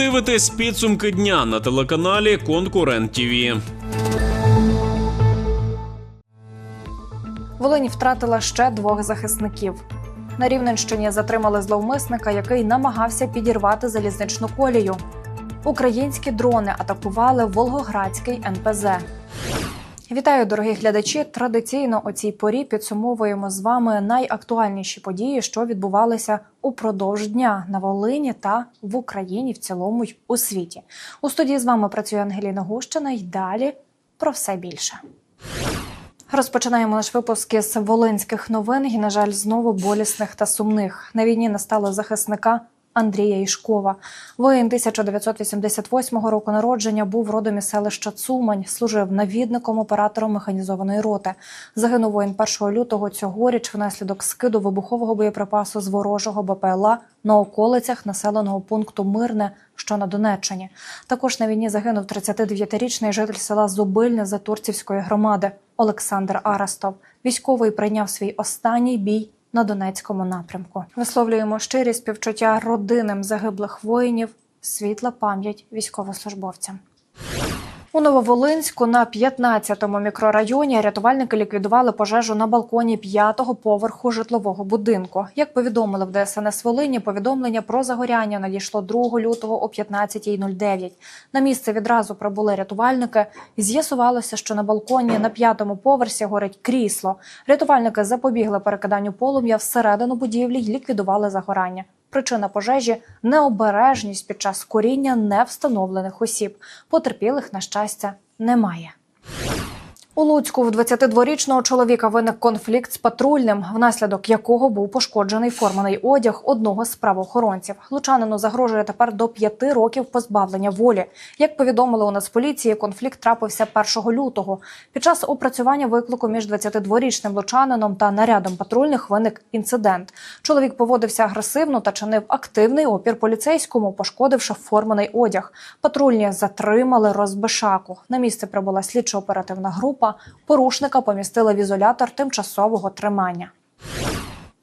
дивитесь підсумки дня на телеканалі Конкурент ТІВІ. Волинь втратила ще двох захисників. На Рівненщині затримали зловмисника, який намагався підірвати залізничну колію. Українські дрони атакували Волгоградський НПЗ. Вітаю, дорогі глядачі! Традиційно о цій порі підсумовуємо з вами найактуальніші події, що відбувалися упродовж дня на Волині та в Україні в цілому й у світі. У студії з вами працює Ангеліна Гущина. й далі про все більше. Розпочинаємо наш випуск із волинських новин і, на жаль, знову болісних та сумних. На війні настало захисника Андрія Ішкова. Воїн 1988 року народження був родом із селища Цумань, служив навідником оператором механізованої роти. Загинув воїн 1 лютого цьогоріч внаслідок скиду вибухового боєприпасу з ворожого БПЛА на околицях населеного пункту Мирне, що на Донеччині. Також на війні загинув 39-річний житель села Зубильне Затурцівської громади Олександр Арастов. Військовий прийняв свій останній бій на Донецькому напрямку. Висловлюємо щирі співчуття родинам загиблих воїнів, світла пам'ять військовослужбовцям. У Нововолинську на 15-му мікрорайоні рятувальники ліквідували пожежу на балконі п'ятого поверху житлового будинку. Як повідомили в ДСНС Волині, повідомлення про загоряння надійшло 2 лютого о 15.09. На місце відразу прибули рятувальники. З'ясувалося, що на балконі на п'ятому поверсі горить крісло. Рятувальники запобігли перекиданню полум'я всередину будівлі й ліквідували загорання. Причина пожежі необережність під час коріння невстановлених осіб. Потерпілих, на щастя, немає. У Луцьку в 22-річного чоловіка виник конфлікт з патрульним, внаслідок якого був пошкоджений форманий одяг одного з правоохоронців. Лучанину загрожує тепер до п'яти років позбавлення волі. Як повідомили у Нацполіції, конфлікт трапився 1 лютого. Під час опрацювання виклику між 22-річним лучанином та нарядом патрульних виник інцидент. Чоловік поводився агресивно та чинив активний опір поліцейському, пошкодивши форманий одяг. Патрульні затримали розбишаку. На місце прибула слідчо-оперативна група. Порушника помістили в ізолятор тимчасового тримання.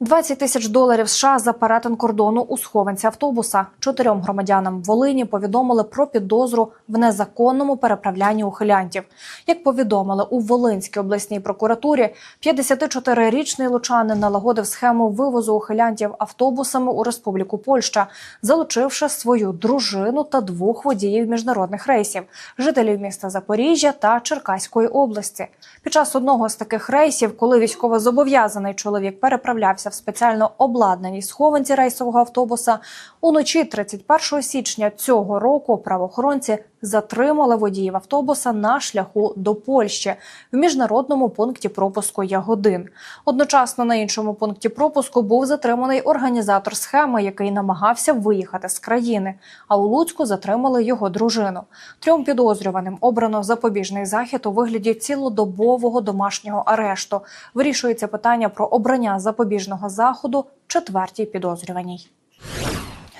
20 тисяч доларів США за перетин кордону у схованці автобуса. Чотирьом громадянам Волині повідомили про підозру в незаконному переправлянні ухилянтів. Як повідомили у Волинській обласній прокуратурі, 54-річний лучанин налагодив схему вивозу ухилянтів автобусами у Республіку Польща, залучивши свою дружину та двох водіїв міжнародних рейсів, жителів міста Запоріжжя та Черкаської області. Під час одного з таких рейсів, коли військовозобов'язаний чоловік переправлявся в спеціально обладнаній схованці рейсового автобуса, уночі 31 січня цього року правоохоронці затримали водіїв автобуса на шляху до Польщі в міжнародному пункті пропуску Ягодин. Одночасно на іншому пункті пропуску був затриманий організатор схеми, який намагався виїхати з країни. А у Луцьку затримали його дружину. Трьом підозрюваним обрано запобіжний захід у вигляді цілодобового домашнього арешту. Вирішується питання про обрання запобіжного заходу четвертій підозрюваній.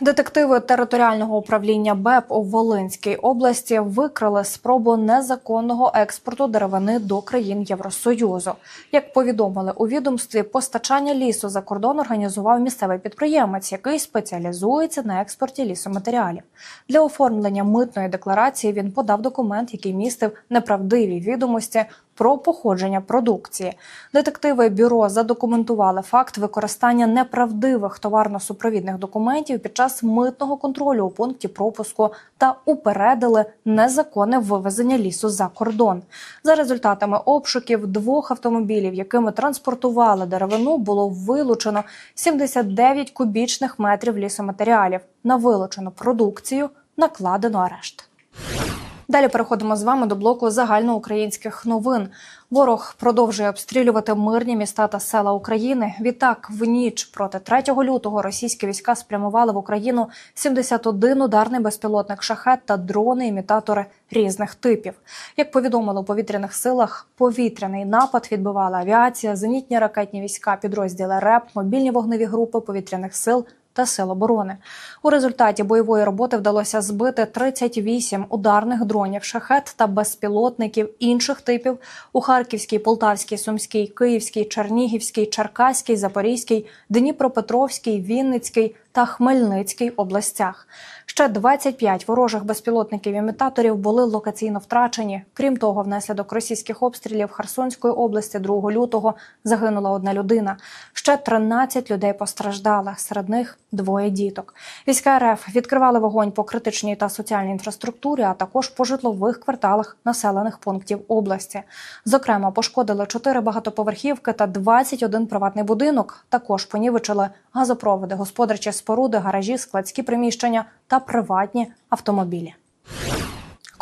Детективи територіального управління БЕП у Волинській області викрили спробу незаконного експорту деревини до країн Євросоюзу. Як повідомили у відомстві, постачання лісу за кордон організував місцевий підприємець, який спеціалізується на експорті лісоматеріалів. Для оформлення митної декларації він подав документ, який містив неправдиві відомості про походження продукції. Детективи бюро задокументували факт використання неправдивих товарно-супровідних документів під час митного контролю у пункті пропуску та упередили незаконне вивезення лісу за кордон. За результатами обшуків двох автомобілів, якими транспортували деревину, було вилучено 79 кубічних метрів лісоматеріалів. На вилучену продукцію накладено арешт. Далі переходимо з вами до блоку загальноукраїнських новин. Ворог продовжує обстрілювати мирні міста та села України. Відтак, в ніч проти 3 лютого російські війська спрямували в Україну 71 ударний безпілотник шахет та дрони-імітатори різних типів. Як повідомили у повітряних силах, повітряний напад відбивала авіація, зенітні ракетні війська, підрозділи РЕП, мобільні вогневі групи повітряних сил та сил оборони. У результаті бойової роботи вдалося збити 38 ударних дронів шахет та безпілотників інших типів у Харківській, Полтавській, Сумській, Київській, Чернігівській, Черкаській, Запорізькій, Дніпропетровській, Вінницькій, та Хмельницькій областях. Ще 25 ворожих безпілотників-імітаторів були локаційно втрачені. Крім того, внаслідок російських обстрілів Херсонської області 2 лютого загинула одна людина. Ще 13 людей постраждали. Серед них двоє діток. Війська РФ відкривали вогонь по критичній та соціальній інфраструктурі, а також по житлових кварталах населених пунктів області. Зокрема, пошкодили 4 багатоповерхівки та 21 приватний будинок. Також понівечили газопроводи, господарчі споруди, гаражі, складські приміщення та приватні автомобілі.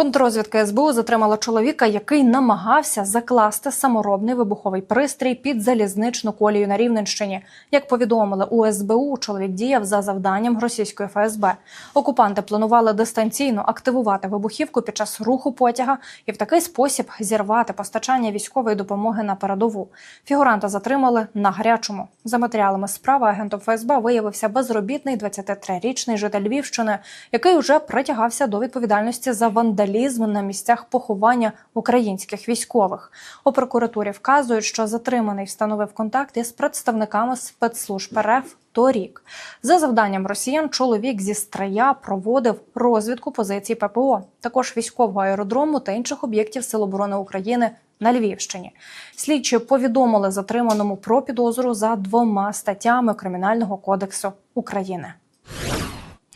Контррозвідка СБУ затримала чоловіка, який намагався закласти саморобний вибуховий пристрій під залізничну колію на Рівненщині. Як повідомили у СБУ, чоловік діяв за завданням російської ФСБ. Окупанти планували дистанційно активувати вибухівку під час руху потяга і в такий спосіб зірвати постачання військової допомоги на передову. Фігуранта затримали на гарячому. За матеріалами справи агентом ФСБ виявився безробітний 23-річний житель Львівщини, який уже притягався до відповідальності за вандалізм на місцях поховання українських військових. У прокуратурі вказують, що затриманий встановив контакт із представниками спецслужб РФ торік. За завданням росіян, чоловік зі Страя проводив розвідку позицій ППО, також військового аеродрому та інших об'єктів Сил оборони України на Львівщині. Слідчі повідомили затриманому про підозру за двома статтями Кримінального кодексу України.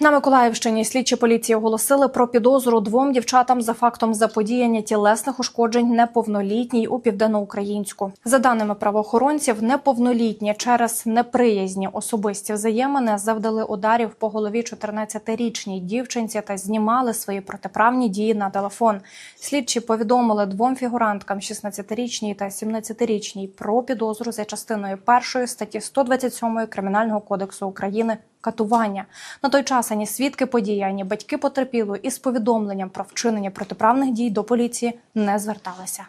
На Миколаївщині слідчі поліції оголосили про підозру двом дівчатам за фактом заподіяння тілесних ушкоджень неповнолітній у південноукраїнську. За даними правоохоронців, неповнолітні через неприязні особисті взаємини завдали ударів по голові 14-річній дівчинці та знімали свої протиправні дії на телефон. Слідчі повідомили двом фігуранткам 16-річній та 17-річній про підозру за частиною першої статті 127 Кримінального кодексу України катування. На той час ані свідки події, ані батьки потерпілої із повідомленням про вчинення протиправних дій до поліції не зверталися.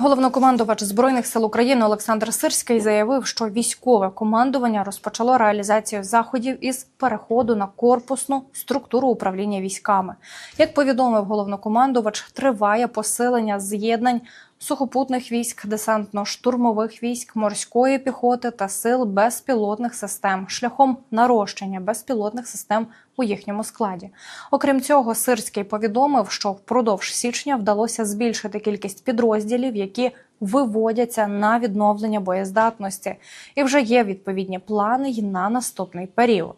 Головнокомандувач збройних сил України Олександр Сирський заявив, що військове командування розпочало реалізацію заходів із переходу на корпусну структуру управління військами. Як повідомив головнокомандувач, триває посилення з'єднань сухопутних військ, десантно-штурмових військ, морської піхоти та сил безпілотних систем шляхом нарощення безпілотних систем у їхньому складі. Окрім цього, Сирський повідомив, що впродовж січня вдалося збільшити кількість підрозділів, які виводяться на відновлення боєздатності, і вже є відповідні плани й на наступний період.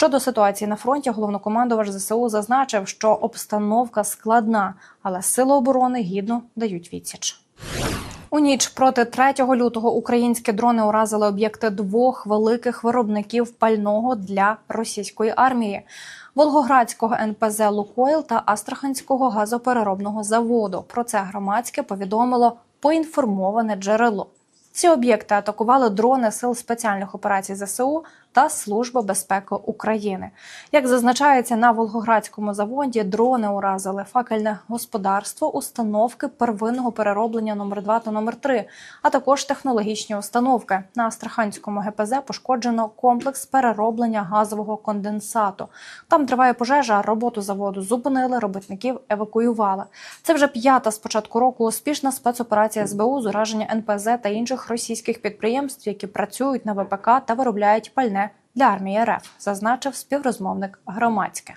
Щодо ситуації на фронті, головнокомандувач ЗСУ зазначив, що обстановка складна, але сили оборони гідно дають відсіч. У ніч проти 3 лютого українські дрони уразили об'єкти двох великих виробників пального для російської армії. Волгоградського НПЗ Лукойл та Астраханського газопереробного заводу. Про це громадське повідомило поінформоване джерело. Ці об'єкти атакували дрони сил спеціальних операцій ЗСУ та Служба безпеки України. Як зазначається на Волгоградському заводі, дрони уразили факельне господарство, установки первинного перероблення номер 2 та номер 3 а також технологічні установки. На Астраханському ГПЗ пошкоджено комплекс перероблення газового конденсату. Там триває пожежа. Роботу заводу зупинили, робітників евакуювали. Це вже п'ята з початку року успішна спецоперація СБУ з ураження НПЗ та інших російських підприємств, які працюють на ВПК та виробляють пальне для армії РФ, зазначив співрозмовник громадське.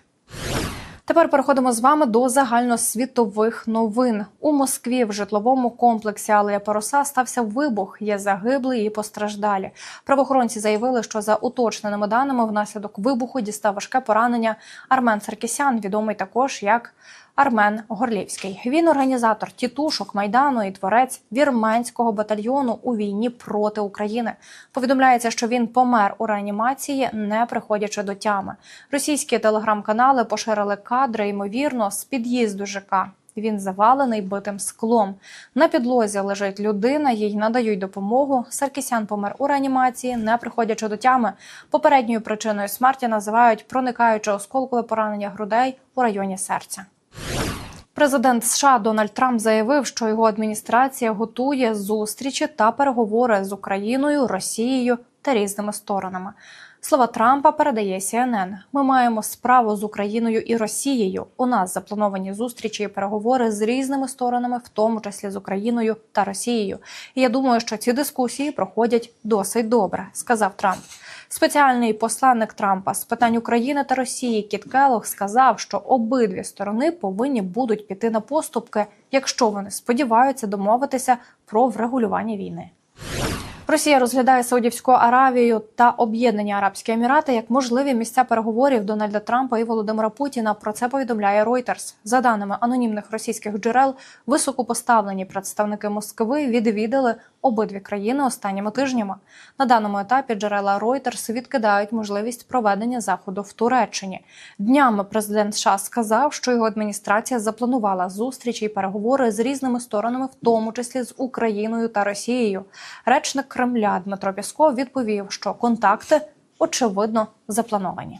Тепер переходимо з вами до загальносвітових новин. У Москві в житловому комплексі Алея Пороса стався вибух. Є загиблі і постраждалі. Правоохоронці заявили, що за уточненими даними внаслідок вибуху дістав важке поранення Армен Саркісян, відомий також як Армен Горлівський. Він організатор тітушок майдану і творець вірменського батальйону у війні проти України. Повідомляється, що він помер у реанімації, не приходячи до тями. Російські телеграм-канали поширили кадри, ймовірно, з під'їзду ЖК. Він завалений битим склом. На підлозі лежить людина, їй надають допомогу. Саркісян помер у реанімації, не приходячи до тями. Попередньою причиною смерті називають проникаюче осколкове поранення грудей у районі серця. Президент США Дональд Трамп заявив, що його адміністрація готує зустрічі та переговори з Україною, Росією та різними сторонами. Слова Трампа передає CNN. Ми маємо справу з Україною і Росією. У нас заплановані зустрічі і переговори з різними сторонами, в тому числі з Україною та Росією. І я думаю, що ці дискусії проходять досить добре, сказав Трамп. Спеціальний посланник Трампа з питань України та Росії Кіт Келлог сказав, що обидві сторони повинні будуть піти на поступки, якщо вони сподіваються домовитися про врегулювання війни. Росія розглядає Саудівську Аравію та Об'єднані Арабські Емірати як можливі місця переговорів Дональда Трампа і Володимира Путіна. Про це повідомляє Reuters. За даними анонімних російських джерел, високопоставлені представники Москви відвідали обидві країни останніми тижнями. На даному етапі джерела Reuters відкидають можливість проведення заходу в Туреччині. Днями президент США сказав, що його адміністрація запланувала зустрічі і переговори з різними сторонами, в тому числі з Україною та Росією. Речник Кремля Дмитро Пісков відповів, що контакти очевидно заплановані.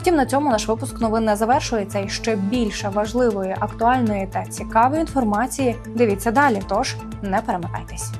Втім, на цьому наш випуск новин не завершується і ще більше важливої, актуальної та цікавої інформації. Дивіться далі. Тож не перемикайтесь.